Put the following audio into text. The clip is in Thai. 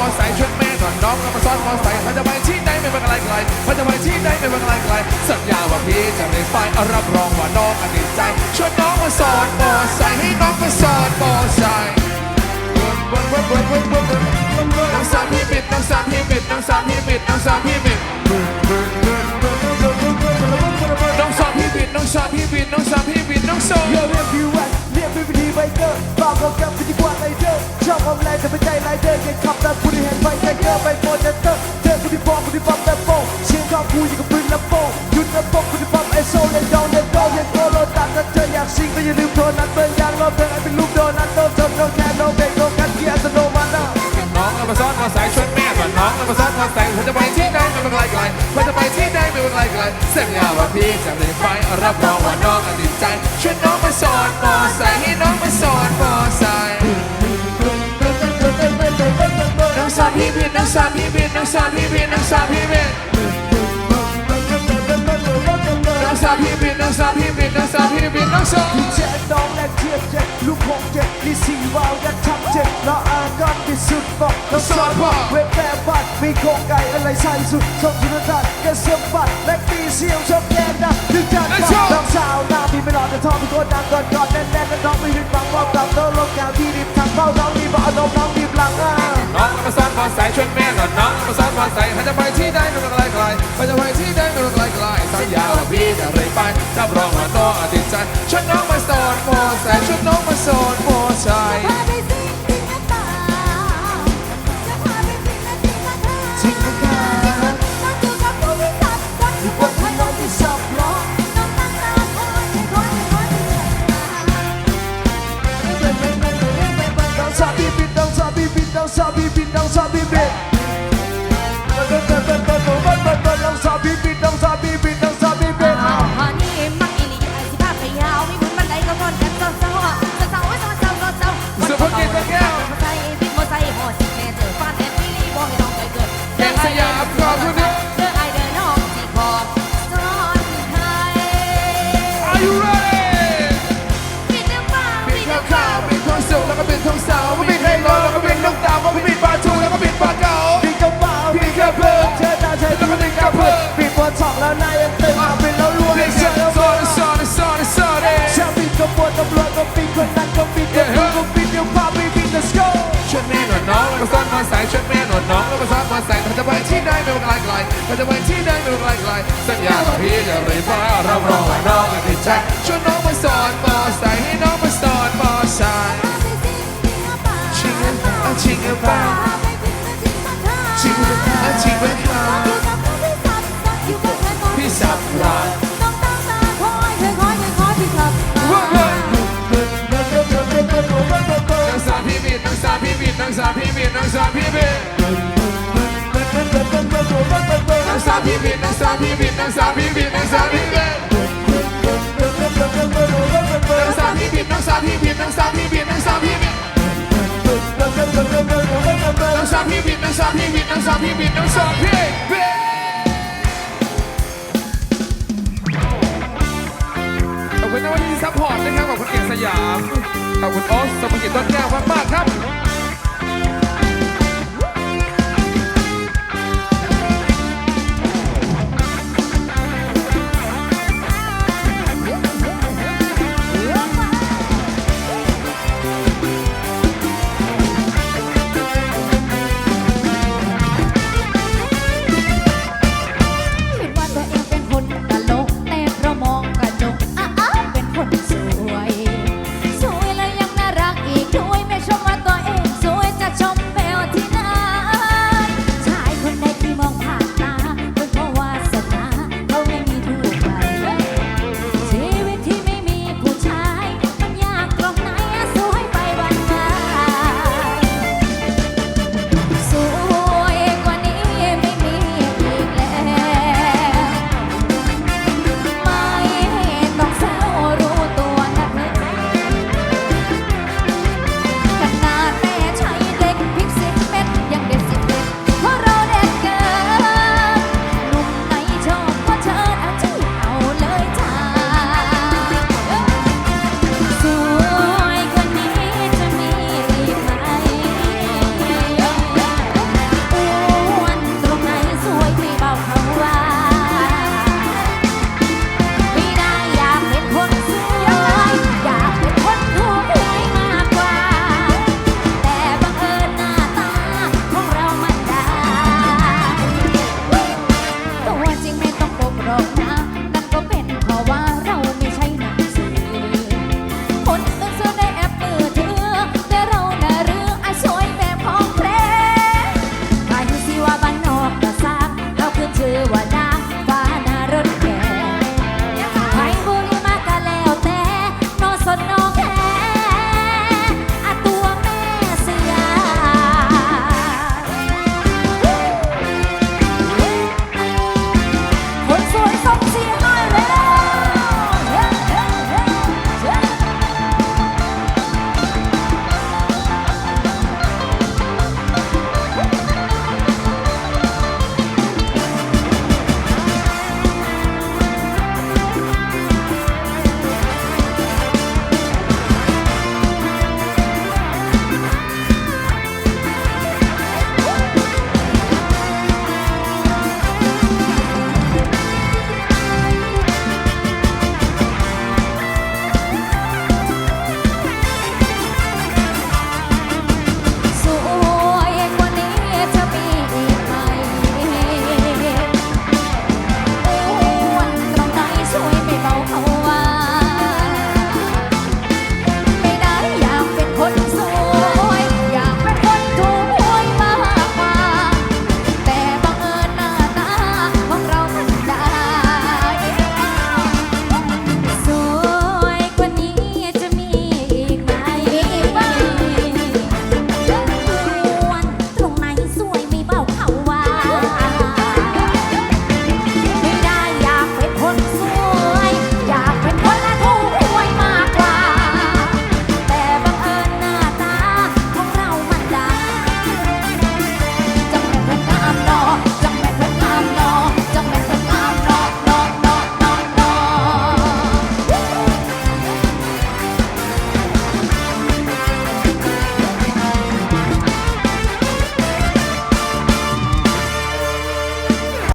มอไซค์ชวนแม่ก่อนน้องก็มาซ้อนมอไซค์เขาจะไปที่ไหนไม่เป็นอะไรไกลเขาจะไปที่ไหนไม่เป็นอะไรไกลสัญญาว่าพี่จะไม่ไปรับรองว่าน้องอดีตใจชวนน้องมาสอนมอไซค์ให้น้องมาสอนมอไซค์น้องสาวพี่ปิดน้องสาวพี่ปิดน้องสาวพี่ปิดน้องสาวพี่ปิด ชอบความแรงแต่ไม่ใจไรเดอร์ยังขับตาผู้ที่เห็นไฟไทเกอร์ไปโปรเจคเตอร์เจอผู้ที่ฟอร์มผู้ที่ปั๊มแบบโป้เสียงข้าวกูอยู่กับปืนลำโป้หยุดลำโป้ผู้ที่ปั๊มไอโซเลนดองเลนดองยังโกโลตัดถ้าเธออยากซิงก็อย่าลืมโทรนัดเบิร์นยางรอบเธอให้เป็นลูกโดนัทโดนจนโดนแคนโดนเบรกโดนกันเกียร์อัตโนมัตินะน้องเอามาซ้อนมอไซค์ชวนแม่ก่อนน้องเอามาซ้อนมอไซค์เขาจะไปที่ไหนไม่เป็นไรไกลเขาจะไปที่ไหนไม่เป็นไรไกลสัญญาว่าพี่จะไม่ไปเอารับรองว่าน้องอันนี้ใจชวนน้องมาสอนมอไซค์ให้น้องมาสอนมอไซค์าพี่บิดน้องสาพี่บิดน้องสาพี่บิดน้องสาพี่บิดน้องสาพี่บิดน้องสาพี่บิดน้องสาพี่เจ็ดน้องและเทียบเจ็ดลูกหกเจ็ดนี่สี่วาวยัดทับเจ็ดแล้วอากันที่สุดบอกแล้วสอนว่าเว็บแปรบัตรมีโครงไก่อะไรใส่สุดชมทุนทานกระเสือกบัตรและปีเสียวชมแย่นะถึงจะน้องสาวหน้าพี่ไม่หล่อแต่ทองพี่โคตรดังก่อนก่อนแน่นและน้องไม่ผิดหวังว่ากับโตลงแก้ว on for time. สุกแล้วก็บินท้องสาวบินให้ร้อนแล้วก็บินลูกดาวแล้วก็บินปลาทูแล้วก็บินปลาเก๋าพี่เจ้าบ่าวพี่กระเพื่อเชิญดาวเชิญแล้วก็ดึงกระเพื่อพี่ปวดสองแล้วนายยังตึงมาเป็นแล้วรวยบินเชิเสียญงแล้วซอนซอนซอนซอนเอ้ชาวบินก็ปวดตำรวจก็บินคนนั้นก็บินก็บินก็บินเดี๋ยวพาไปบิน let's go ชวนแม่หนวดน้องแล้วก็ซ้อนมอสายชวนแม่หนวดน้องแล้วก็ซ้อนมอสายเขาจะไปที่ใดไม่เป็นไรไกลเขาจะไปที่ใดไม่เป็นไรไกลสัญญาว่าพี่จะไม่ไปรับรองว่าน้องจะติดใจชวนน้องมาสอนมอสายให้น้องมาสอนมอสายชิง เงินเอาชิงเงินบ้างชิงเงินเอาชิงเงินบ้างพี่สับรางต้องตั้งตาคอยคอยคอยคอยพี่ขับว้าวนังสาวพี่บิดนังสาพี่บิดนังสาวพี่บิดนังสาวพี่บิดนังสาวพี่บิดนังสาวพี่บิดนังสาวพี่บิดนังสาวพี่บิดนังสาวพี่บิดนังสาวพี่บิดนังสาพี่ สาวพี่บิดนังสาวพี่บิดนังสาวพี่บิดนังสาวพี่บิดขอบคุณนะวันนี้ซัพพอร์ตนะครับขอบคุณเกียรติสยามขอบคุณออ๊ตสมกิจต้นแก้วมากๆครับ